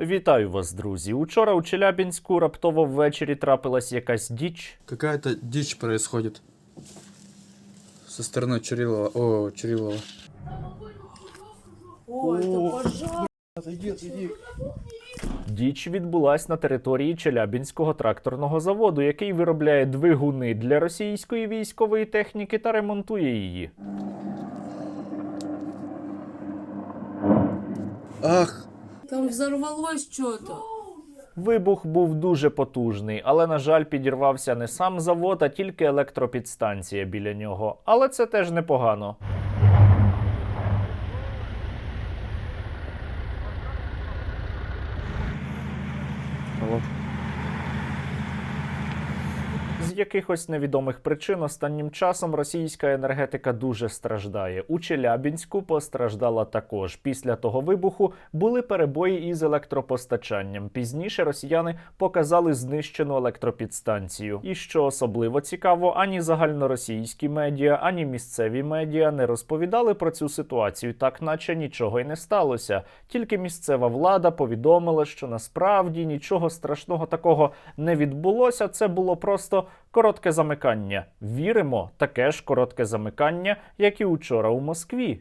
Вітаю вас, друзі. Учора у Челябінську раптово ввечері трапилась якась діч. Какая-то дичь происходит. Со стороны Чурилова. О, Чурилова. О, это пожар. Діч відбулась на території Челябінського тракторного заводу, який виробляє двигуни для російської військової техніки та ремонтує її. Ах, Там взорвалось что-то. Вибух був дуже потужний, але, на жаль, підірвався не сам завод, а тільки електропідстанція біля нього. Але це теж непогано. Якихось невідомих причин останнім часом російська енергетика дуже страждає. У Челябінську постраждала також. Після того вибуху були перебої із електропостачанням. Пізніше росіяни показали знищену електропідстанцію. І що особливо цікаво, ані загальноросійські медіа, ані місцеві медіа не розповідали про цю ситуацію, так наче нічого й не сталося. Тільки місцева влада повідомила, що насправді нічого страшного такого не відбулося. Це було просто коротке замикання. Віримо, таке ж коротке замикання, як і учора у Москві.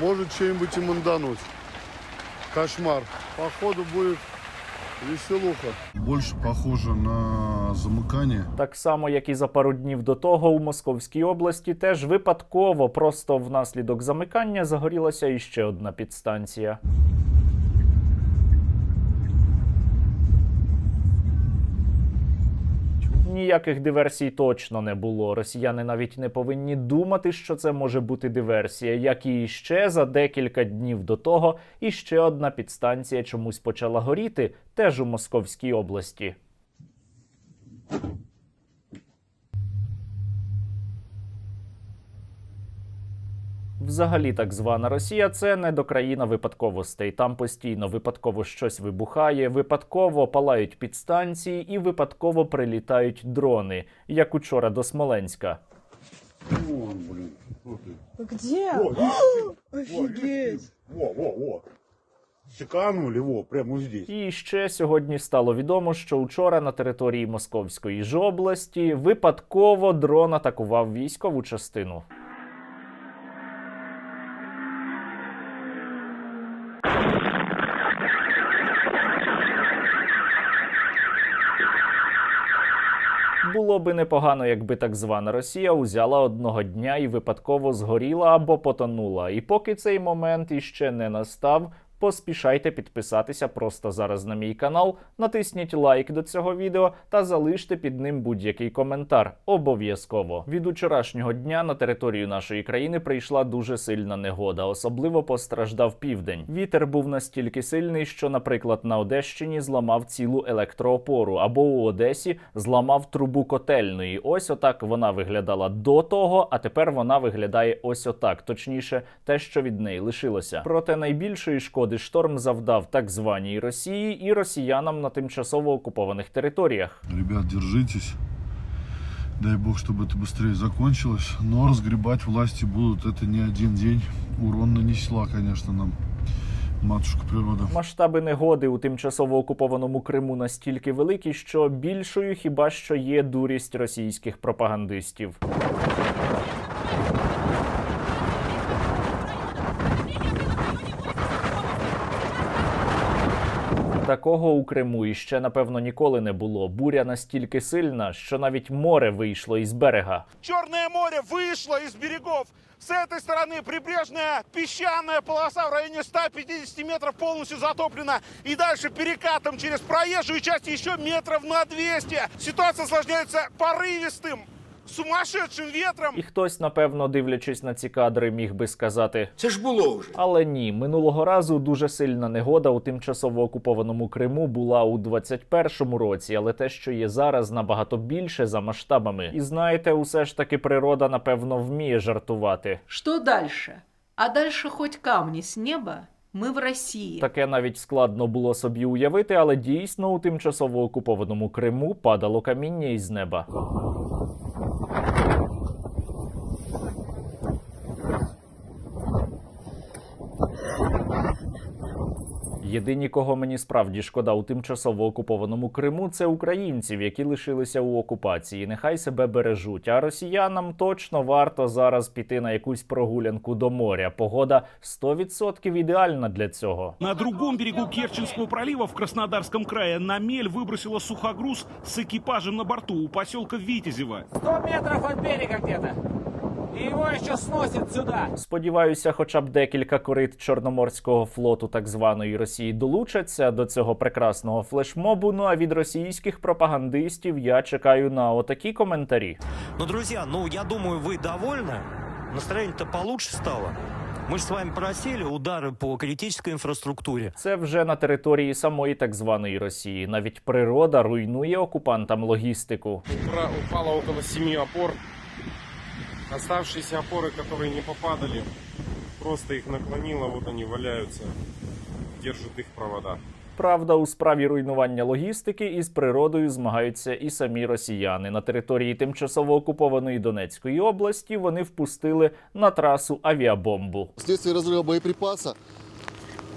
Может что-нибудь и мандануть. Кошмар. Походу будет веселуха. Больше похоже на замыкание. Так само, як і за пару днів до того у Московській області, теж випадково, просто внаслідок замикання загорілася іще одна підстанція. Ніяких диверсій точно не було. Росіяни навіть не повинні думати, що це може бути диверсія, як і ще за декілька днів до того, і ще одна підстанція чомусь почала горіти, теж у Московській області. Взагалі, так звана Росія це не до країна випадковостей. Там постійно випадково щось вибухає, випадково палають підстанції і випадково прилітають дрони, як учора до Смоленська. Вон. Смотри. Где? О, Офигеть. Во, во, во. Секанули, во, прямо здесь. І ще сьогодні стало відомо, що учора на території Московської ж області випадково дрон атакував військову частину. Було би непогано, якби так звана Росія узяла одного дня і випадково згоріла або потонула. І поки цей момент іще не настав, поспішайте підписатися просто зараз на мій канал, натисніть лайк до цього відео та залиште під ним будь-який коментар. Обов'язково. Від учорашнього дня на територію нашої країни прийшла дуже сильна негода. Особливо постраждав південь. Вітер був настільки сильний, що, наприклад, на Одещині зламав цілу електроопору, або у Одесі зламав трубу котельної. Ось отак вона виглядала до того, а тепер вона виглядає ось отак. Точніше, те, що від неї лишилося. Проте найбільшої шкоди шторм завдав так званій Росії і росіянам на тимчасово окупованих територіях. Ребят, держитесь. Дай бог, чтобы это быстрее закончилось. Но разгребать власти будут это не один день. Урон нанесла, конечно, нам матушка природа. Масштаби негоди у тимчасово окупованому Криму настільки великі, що більшою хіба що є дурість російських пропагандистів. Такого у Криму іще напевно ніколи не було. Буря настільки сильна, що навіть море вийшло із берега. Черное море вышло из берегов. С этой стороны прибрежная песчаная полоса в районе 150 метров полностью затоплена. И дальше перекатом через проезжую часть еще метров на 200. Ситуация осложняется порывистым, сумасшедшим ветром. І хтось, напевно, дивлячись на ці кадри, міг би сказати: Це ж було вже. Але ні, минулого разу дуже сильна негода у тимчасово окупованому Криму була у 21-му році, але те, що є зараз, набагато більше за масштабами. І знаєте, усе ж таки природа, напевно, вміє жартувати. Что дальше? А дальше хоть камни с неба, мы в России. Таке навіть складно було собі уявити, але дійсно у тимчасово окупованому Криму падало каміння із неба. Єдині, кого мені справді шкода у тимчасово окупованому Криму, це українців, які лишилися у окупації. Нехай себе бережуть. А росіянам точно варто зараз піти на якусь прогулянку до моря. Погода 100% ідеальна для цього. На другом берегу Керченского пролива в Краснодарском крае на мель выбросила сухогруз с экипажем на борту у поселка Витязево. 100 метров от берега где-то. И его еще сносит сюда. Сподіваюся, хоча б декілька корит Чорноморського флоту так званої Росії долучаться до цього прекрасного флешмобу. Ну а від російських пропагандистів я чекаю на отакі коментарі. Ну, друзья, ну, я думаю, вы довольны. Настроение-то получше стало. Мы же с вами просили удары по критической инфраструктуре. Це вже на території самої так званої Росії. Навіть природа руйнує окупантам логістику. Утро упало около семи опор. Оставшиеся опоры, которые не попадали, просто их наклонило, вот они валяются, держат их провода. Правда, у справі руйнування логістики із природою змагаються і самі росіяни. На території тимчасово окупованої Донецької області вони впустили на трасу авіабомбу. Вследствие разрыва боеприпаса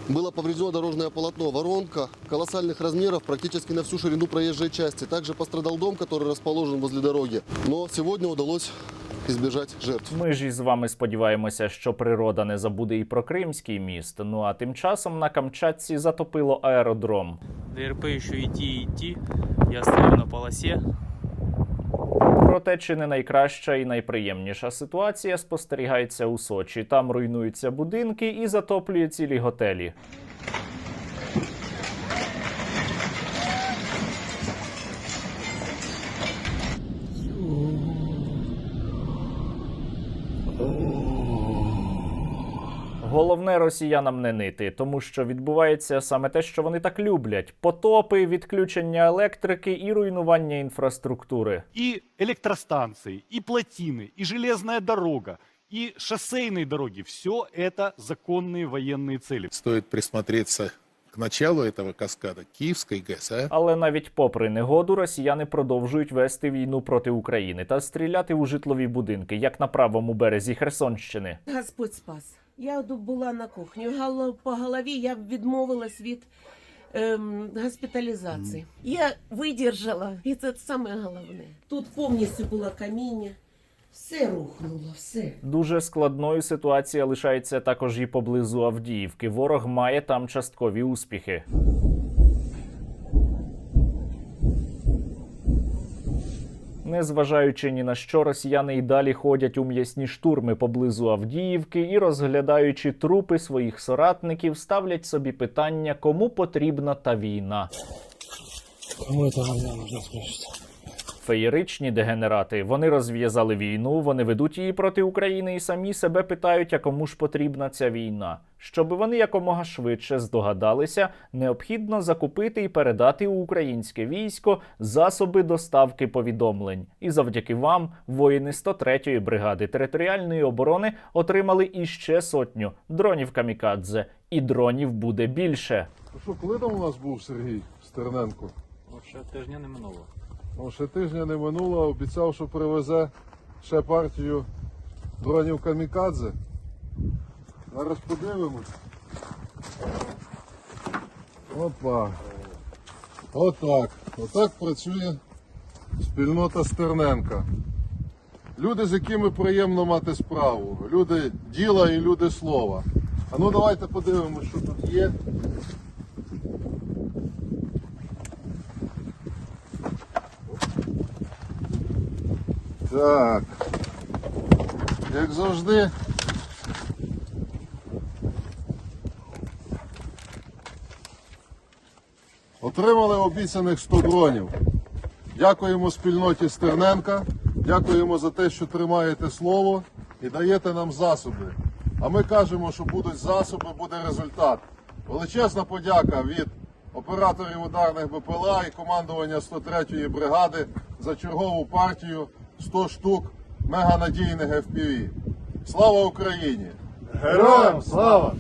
было повреждено дорожное полотно, воронка колоссальных размеров практически на всю ширину проезжей части. Также пострадал дом, который расположен возле дороги. Но сегодня удалось избежать жертв. Ми ж із вами сподіваємося, що природа не забуде і про Кримський міст. Ну а тим часом на Камчатці затопило аеродром. ДРП еще идти и идти. Я стою на полосе. Проте чи не найкраща і найприємніша ситуація спостерігається у Сочі. Там руйнуються будинки і затоплює цілі готелі. Головне росіянам не нити, тому що відбувається саме те, що вони так люблять: потопи, відключення електрики і руйнування інфраструктури. И электростанции, и плотины, и железная дорога, и шоссейные дороги. Все это законные военные цели. Стоит присмотреться к началу этого каскада Киевской ГЭС, а? Але навіть попри негоду, росіяни продовжують вести війну проти України та стріляти у житлові будинки, як на правому березі Херсонщини. Господь спас. Я була на кухні. По голові я відмовилась від ем, госпіталізації. Я видержала, і це саме головне. Тут повністю було каміння. Все рухнуло, все. Дуже складною ситуація лишається також і поблизу Авдіївки. Ворог має там часткові успіхи. Незважаючи ні на що, росіяни й далі ходять у м'ясні штурми поблизу Авдіївки і, розглядаючи трупи своїх соратників, ставлять собі питання, кому потрібна та війна. Феєричні дегенерати. Вони розв'язали війну, вони ведуть її проти України і самі себе питають, а кому ж потрібна ця війна. Щоб вони якомога швидше здогадалися, необхідно закупити і передати у українське військо засоби доставки повідомлень. І завдяки вам воїни 103-ї бригади територіальної оборони отримали іще сотню дронів камікадзе. І дронів буде більше. Що, коли там у нас був Сергій Стерненко? Ще тижня не минуло. О, ще тижня не минуло, обіцяв, що привезе ще партію дронів камікадзе. Зараз подивимось. Опа. Отак. Отак працює спільнота Стерненка. Люди, з якими приємно мати справу. Люди діла і люди слова. А ну давайте подивимось, що тут є. Так. Як завжди. Отримали обіцяних 100 дронів. Дякуємо спільноті Стерненка. Дякуємо за те, що тримаєте слово і даєте нам засоби. А ми кажемо, що будуть засоби, буде результат. Величезна подяка від операторів ударних БПЛА і командування 103-ї бригади за чергову партію 100 штук меганадійних FPV. Слава Україні! Героям слава!